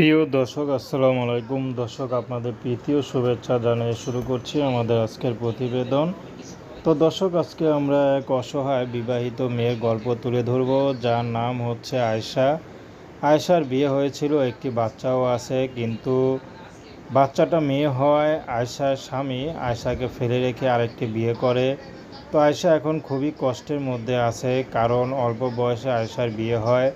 প্রিয় দর্শক, আসসালামু আলাইকুম। দর্শক, আপনাদের প্রীতীয় শুভেচ্ছা জানিয়ে শুরু করছি আমাদের আজকের প্রতিবেদন। তো দর্শক, আজকে আমরা এক অসহায় বিবাহিত মেয়ের গল্প তুলে ধরব, যার নাম হচ্ছে আয়শা। আয়শার বিয়ে হয়েছিল, একটি বাচ্চাও আছে, কিন্তু বাচ্চাটা মেয়ে হয় আয়শার স্বামী আয়শাকে ফেলে রেখে আরেকটি বিয়ে করে। তো আয়শা এখন খুবই কষ্টের মধ্যে আছে, কারণ অল্প বয়সে আয়শার বিয়ে হয়।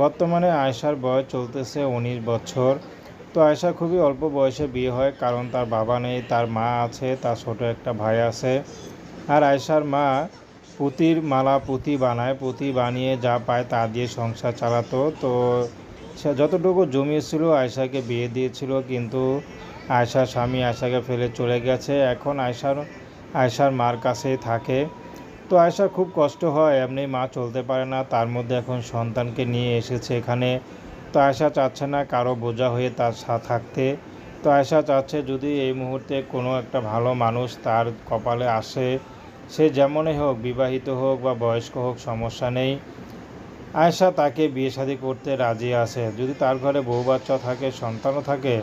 বর্তমানে আয়শার বয়স চলতেছে উনিশ বছর। তো আয়শা খুবই অল্প বয়সে বিয়ে হয় কারণ তার বাবা নেই, তার মা আছে, তার ছোট একটা ভাই আছে। আর আয়শার মা পুঁতির মালা পুঁতি বানায়, পুঁতি বানিয়ে যা পায় তা দিয়ে সংসার চালাতো। তো সে যতটুকু জমিয়েছিল আয়শাকে বিয়ে দিয়েছিল, কিন্তু আয়শার স্বামী আয়শাকে ফেলে চলে গেছে। এখন আয়শার আয়শার মার কাছেই থাকে। তো আয়শার খুব কষ্ট হয় এমনি মা চলতে পারে না, তার মধ্যে এখন সন্তানকে নিয়ে এসেছে এখানে। তো আয়শা চাচ্ছে না কারও বোঝা হয়ে তার সাথে থাকতে। তো আয়শা চাচ্ছে যদি এই মুহূর্তে কোনো একটা ভালো মানুষ তার কপালে আসে, সে যেমনই হোক, বিবাহিত হোক বা বয়স্ক হোক, সমস্যা নেই। আয়শা তাকে বিয়ে শাদী করতে রাজি আছে। যদি তার ঘরে বউ বাচ্চা থাকে, সন্তানও থাকে,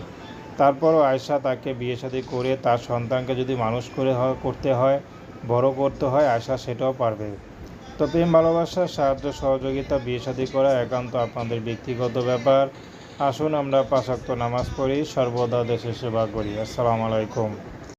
তারপরও আয়শা তাকে বিয়ে শাদী করে তার সন্তানকে যদি মানুষ করে করতে হয় বড় করতে হয়, আশা সেটাও পারবে। তো প্রেম, ভালোবাসা, সাহায্য, সহযোগিতা, বিয়ে সাদী করা একান্ত আপনাদের ব্যক্তিগত ব্যাপার। আসুন আমরা পাশাক্ত নামাজ পড়ি, সর্বদা দেশের সেবা করি। আসসালামু আলাইকুম।